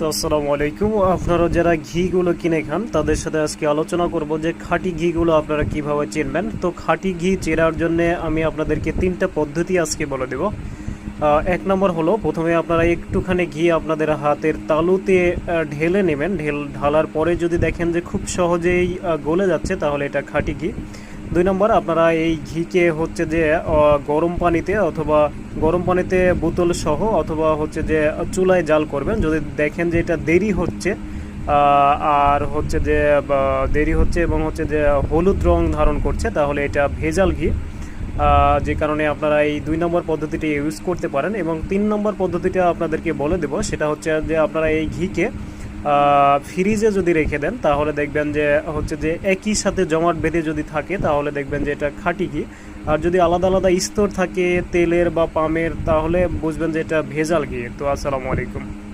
তো আসসালামু আলাইকুম। আপনারা যারা ঘিগুলো কিনে খান, তাদের সাথে আজকে আলোচনা করব যে খাঁটি ঘিগুলো আপনারা কীভাবে চিনবেন। তো খাঁটি ঘি চেনার জন্য আমি আপনাদেরকে তিনটা পদ্ধতি আজকে বলে দেব। এক নম্বর হলো, প্রথমে আপনারা একটুখানি ঘি আপনাদের হাতের তালুতে ঢেলে নেবেন। ঢেল ঢালার পরে যদি দেখেন যে খুব সহজেই গলে যাচ্ছে, তাহলে এটা খাঁটি ঘি। দুই নম্বর, আপনারা এই ঘিকে হচ্ছে যে গরম পানিতে অথবা গরম পানিতে বোতল সহ অথবা হচ্ছে যে চুলায় জাল করবেন। যদি দেখেন যে এটা দেরি হচ্ছে আর হচ্ছে যে দেরি হচ্ছে এবং হচ্ছে যে হলুদ রং ধারণ করছে, তাহলে এটা ভেজাল ঘি। যে কারণে আপনারা এই দুই নম্বর পদ্ধতিটি ইউজ করতে পারেন এবং তিন নম্বর পদ্ধতিটা আপনাদেরকে বলে দেব, সেটা হচ্ছে যে আপনারা এই ঘিকে ফ্রিজে যদি রেখে দেন, তাহলে দেখবেন যে হচ্ছে যে একই সাথে জমাট বেঁধে যদি থাকে, তাহলে দেখবেন যে এটা খাঁটি কি। আর যদি আলাদা আলাদা স্তর থাকে তেলের বা পামের, তাহলে বুঝবেন যে এটা ভেজাল কি। তো আসসালামু আলাইকুম।